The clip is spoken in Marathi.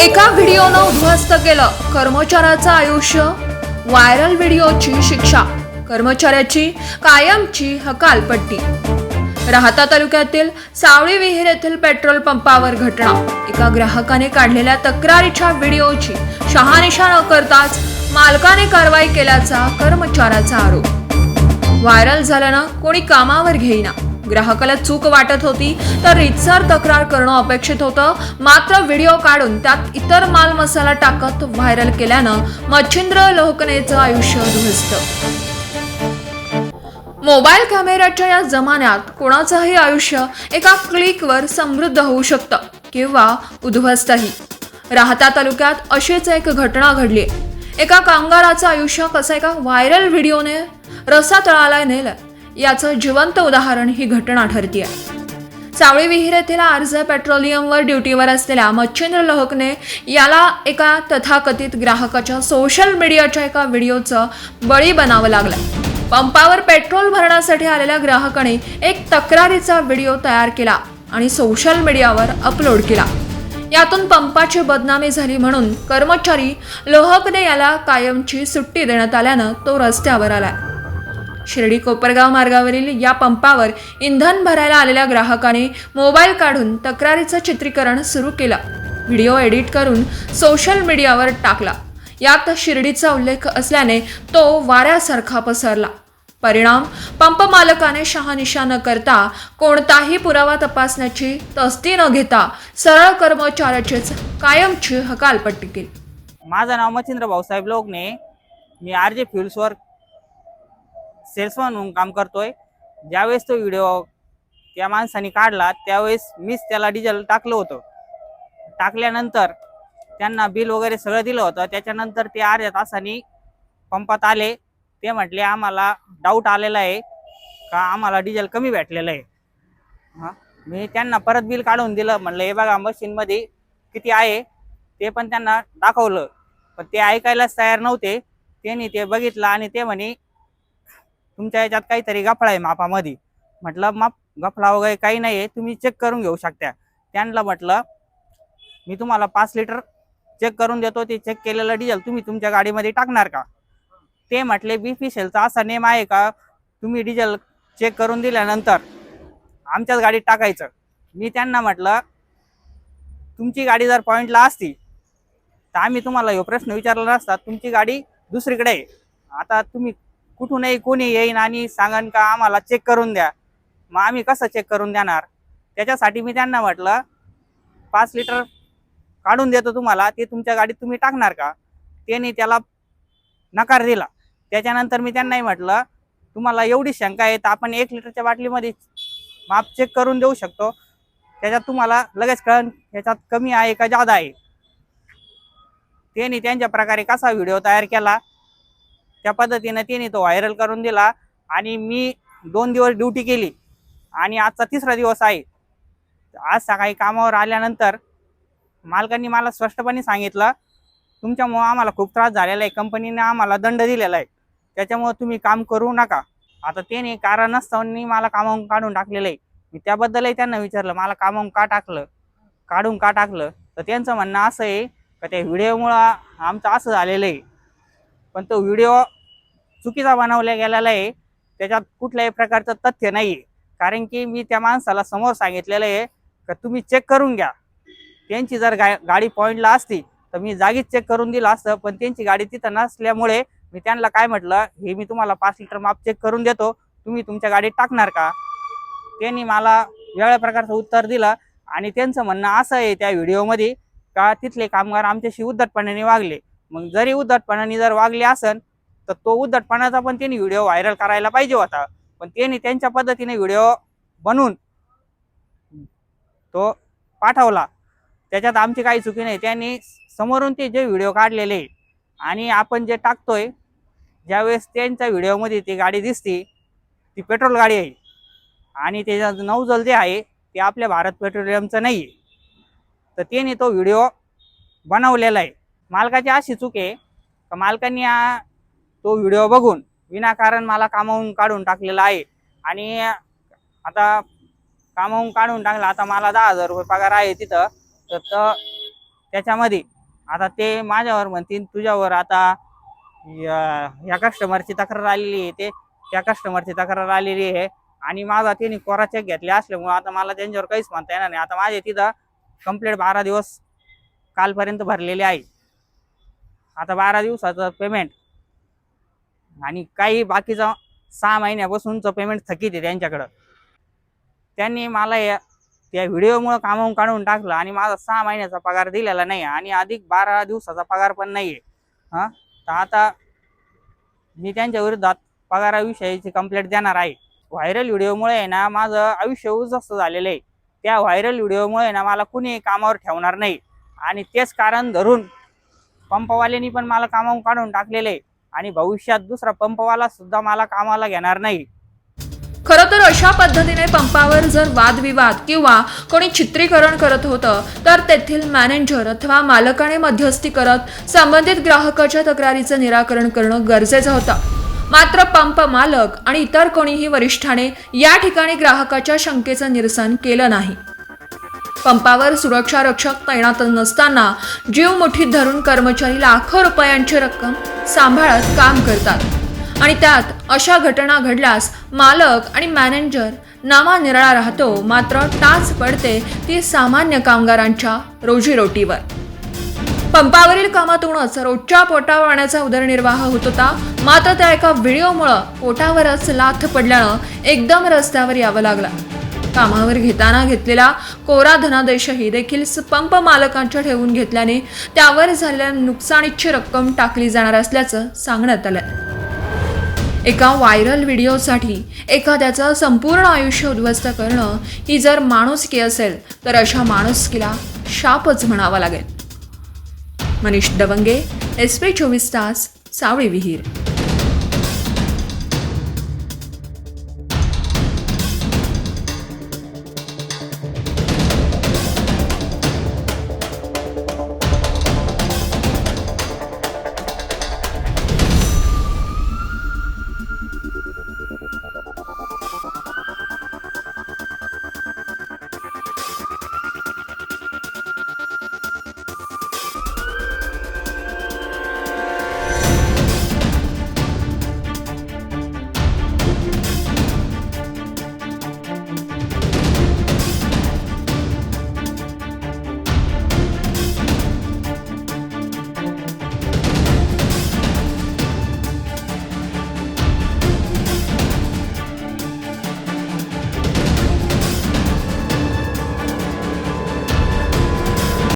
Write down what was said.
एका व्हिडिओनं उद्ध्वस्त केलं. कर्मचाऱ्याचं आयुष्य व्हायरल व्हिडिओची शिक्षा कर्मचाऱ्याची कायमची हकालपट्टी. राहता तालुक्यातील सावळी विहीर येथील पेट्रोल पंपावर घटना. एका ग्राहकाने काढलेल्या तक्रारीच्या व्हिडिओची शहानिशा न करताच मालकाने कारवाई केल्याचा कर्मचाऱ्याचा आरोप. व्हायरल झाल्यानं कोणी कामावर घेईना. ग्राहकाला चूक वाटत होती तर रितसर तक्रार करणं अपेक्षित होतं. मात्र व्हिडिओ काढून त्यात इतर माल मसाला टाकत व्हायरल केल्यानं मच्छिंद्र लोहकनेचं आयुष्य उद्ध्वस्त मोबाईल कॅमेऱ्याच्या या जमान्यात कोणाचंही आयुष्य एका क्लिकवर समृद्ध होऊ शकतं किंवा उद्ध्वस्तही. राहता तालुक्यात अशीच एक घटना घडली एका कामगाराचं आयुष्य कसं एका व्हायरल व्हिडिओने रसा तळाला नेलं याचं जिवंत उदाहरण ही घटना ठरतीये. सावळी विहीर येथील आर्ज पेट्रोलियमवर ड्युटीवर असलेल्या मच्छिंद्र लोहकने याला एका तथाकथित ग्राहकाच्या सोशल मीडियाच्या एका व्हिडिओचं बळी बनावं लागलं पंपावर पेट्रोल भरण्यासाठी आलेल्या ग्राहकाने एक तक्रारीचा व्हिडिओ तयार केला आणि सोशल मीडियावर अपलोड केला. यातून पंपाची बदनामी झाली म्हणून कर्मचारी लोहकने याला कायमची सुट्टी देण्यात आल्यानं तो रस्त्यावर आलाय. शिर्डी कोपरगाव मार्गावरील या पंपावर इंधन भरायला आलेल्या ग्राहकाने मोबाईल काढून तक्रारीचं चित्रीकरण सुरू केलं. व्हिडिओ एडिट करून सोशल मीडियावर टाकला. यात शिर्डीचा उल्लेख असल्याने तो वाऱ्यासारखा पसरला. परिणाम? पंप मालकाने शहानिशा न करता कोणताही पुरावा तपासण्याची तस्ती न घेता सरळ कर्मचाऱ्याचीच कायमची हकालपट्टी केली. माझं नाव मच्छिंद्र भाऊसाहेब लोगने मी आर जे फ्युल्सवर सेल्समन म्हणून काम करतोय. ज्यावेळेस तो व्हिडिओ त्या माणसाने काढला त्यावेळेस मीच त्याला डिझेल टाकलं होतं. टाकल्यानंतर त्यांना बिल वगैरे सगळं दिलं होतं. त्याच्यानंतर ते अर्ध्या तासाने पंपात आले. ते म्हटले आम्हाला डाऊट आलेला आहे का? आम्हाला डिझेल कमी भेटलेलं आहे. हां? मी त्यांना परत बिल काढून दिलं. म्हणलं हे बघा मशीनमध्ये किती आहे? ते पण त्यांना दाखवलं. पण ते ऐकायलाच तयार नव्हते. त्यांनी ते बघितलं आणि ते म्हणे तुमच्या याच्यात काहीतरी गफळा आहे मापामध्ये. म्हटलं माप गफळा वगैरे काही नाही आहे तुम्ही चेक करून घेऊ शकता. त्यांना म्हटलं मी तुम्हाला पाच लिटर चेक करून देतो ते चेक केलेलं डिझेल तुम्ही तुमच्या गाडीमध्ये टाकणार का? ते म्हटले बी पी सेलचा असा नेम आहे का? तुम्ही डिझेल चेक करून दिल्यानंतर आमच्याच गाडीत टाकायचं. मी त्यांना म्हटलं तुमची गाडी जर पॉईंटला असती तर आम्ही तुम्हाला ह्यो प्रश्न विचारला नसता. तुमची गाडी दुसरीकडे आहे. आता तुम्ही कुठूनही कोणी येईन आणि सांगन का आम्हाला चेक करून द्या. मग आम्ही कसं चेक करून देणार? त्याच्यासाठी मी त्यांना म्हटलं पाच लिटर काढून देतो तुम्हाला ते तुमच्या गाडीत तुम्ही टाकणार का? त्यांनी त्याला नकार दिला. त्याच्यानंतर मी त्यांनाही म्हटलं तुम्हाला एवढी शंका आहे तर आपण एक लिटरच्या बाटलीमध्ये माप चेक करून देऊ शकतो. त्याच्यात तुम्हाला लगेच कळण ह्याच्यात कमी आहे का जादा आहे? त्यांनी त्यांच्या प्रकारे कसा व्हिडिओ तयार केला? त्या पद्धतीनं त्याने तो व्हायरल करून दिला. आणि मी दोन दिवस ड्युटी केली. आणि आजचा तिसरा दिवस आहे. आज सकाळी कामावर आल्यानंतर मालकांनी मला स्पष्टपणे सांगितलं तुमच्यामुळं आम्हाला खूप त्रास झालेला आहे. कंपनीने आम्हाला दंड दिलेला आहे. त्याच्यामुळं तुम्ही काम करू नका. आता त्याने कारण नसताना मला कामावून काढून टाकलेलं आहे. मी त्याबद्दलही त्यांना विचारलं. मला कामावून का टाकलं? काढून का टाकलं? तर त्यांचं म्हणणं असं आहे का त्या व्हिडिओमुळं आमचं असं झालेलं आहे. पण तो व्हिडिओ चुकीचा बनवला गेलेला आहे. त्याच्यात कुठल्याही प्रकारचं तथ्य नाही आहे कारण की मी त्या माणसाला समोर सांगितलेलं आहे का तुम्ही चेक करून घ्या. त्यांची जर गा गाडी पॉईंटला असती तर मी जागीच चेक करून दिलं असतं. पण त्यांची गाडी तिथं नसल्यामुळे मी त्यांना काय म्हटलं हे मी तुम्हाला पाच लिटर माप चेक करून देतो. तुम्ही तुमच्या गाडीत टाकणार का? त्यांनी मला वेगळ्या प्रकारचं उत्तर दिलं आणि त्यांचं म्हणणं असं आहे त्या व्हिडिओमध्ये का तिथले कामगार आमच्याशी उद्धटपणाने वागले. मग जरी उद्धटपणाने जर वागले असन तर तो उद्धटपणाचा पण त्यांनी व्हिडिओ व्हायरल करायला पाहिजे होता. पण त्यांनी त्यांच्या पद्धतीने व्हिडिओ बनवून तो पाठवला. त्याच्यात आमची काही चुकी नाही. त्यांनी समोरून ते जे व्हिडिओ काढलेले आणि आपण जे टाकतोय ज्यावेळेस त्यांच्या व्हिडिओमध्ये ती गाडी दिसते ती पेट्रोल गाडी आहे. आणि त्याचं नौजल जे आहे ते आपल्या भारत पेट्रोलियमचं नाही आहे तर त्याने तो व्हिडिओ बनवलेला आहे. मालकाची अशी चूक आहे का मालकांनी तो व्हिडिओ बघून विनाकारण मला कामावून काढून टाकलेला आहे. आणि आता कामावून काढून टाकला आता मला दहा हजार रुपये पगार आहे तिथं. तर त्याच्यामध्ये आता ते माझ्यावर म्हणतील तुझ्यावर आता या या कस्टमरची तक्रार आलेली आहे ते त्या कस्टमरची तक्रार आलेली आहे. आणि माझा त्यांनी कोरा चेक घेतले असल्यामुळे आता मला त्यांच्यावर काहीच म्हणता येणार नाही. आता माझे तिथं कंप्लेंट बारा दिवस कालपर्यंत भरलेले आहे. आता बारा दिवसाचं पेमेंट आणि काही बाकीचं सहा महिन्यापासूनचं पेमेंट थकीत आहे त्यांच्याकडं. त्यांनी मला या त्या व्हिडिओमुळं कामावून काढून टाकलं आणि माझा सहा महिन्याचा पगार दिलेला नाही आणि अधिक बारा दिवसाचा पगार पण नाही आहे. हां? तर आता मी त्यांच्या विरोधात पगाराविषयीची कंप्लेंट देणार आहे. व्हायरल व्हिडिओमुळे आहे ना माझं आयुष्य उद्ध्वस्त झालेलं आहे. त्या व्हायरल व्हिडिओमुळे ना मला कुणी कामावर ठेवणार नाही. आणि तेच कारण धरून पंपवाल्यांनी पण मला कामावून काढून टाकलेले आणि भविष्यात दुसरा पंपवाला सुद्धा मला कामाला घेणार नाही. खरं तर अशा पद्धतीने पंपावर जर वादविवाद किंवा कोणी चित्रीकरण करत होतं तर तेथील मॅनेजर अथवा मालकाने मध्यस्थी करत संबंधित ग्राहकाच्या तक्रारीचं निराकरण करणं गरजेचं होतं. मात्र पंप मालक आणि इतर कोणीही वरिष्ठाने या ठिकाणी ग्राहकाच्या शंकेचं निरसन केलं नाही. पंपावर सुरक्षा रक्षक तैनात नसताना जीव मुठीत धरून कर्मचारी लाखो रुपयांची रक्कम सांभाळत काम करतात. आणि त्यात अशा घटना घडल्यास मालक आणि मॅनेजर नामा निराळा राहतो मात्र टाच पडते ती सामान्य कामगारांच्या रोजीरोटीवर. पंपावरील कामातूनच रोजच्या पोटावर उदरनिर्वाह होत होता मात्र त्या एका व्हिडिओमुळं पोटावरच लाथ पडल्यानं एकदम रस्त्यावर यावं लागलं. कामावर घेताना घेतलेला कोरा धनादेशही देखील पंप मालकांच्या ठेवून घेतल्याने त्यावर झालेल्या नुकसानीची रक्कम टाकली जाणार असल्याचं सांगण्यात आलं एका व्हायरल व्हिडिओसाठी एखाद्याचं संपूर्ण आयुष्य उद्ध्वस्त करणं ही जर माणुसकी असेल तर अशा माणुसकीला शापच म्हणावा लागेल. मनीष दवंगे एस पी चोवीस तास सावळी विहीर.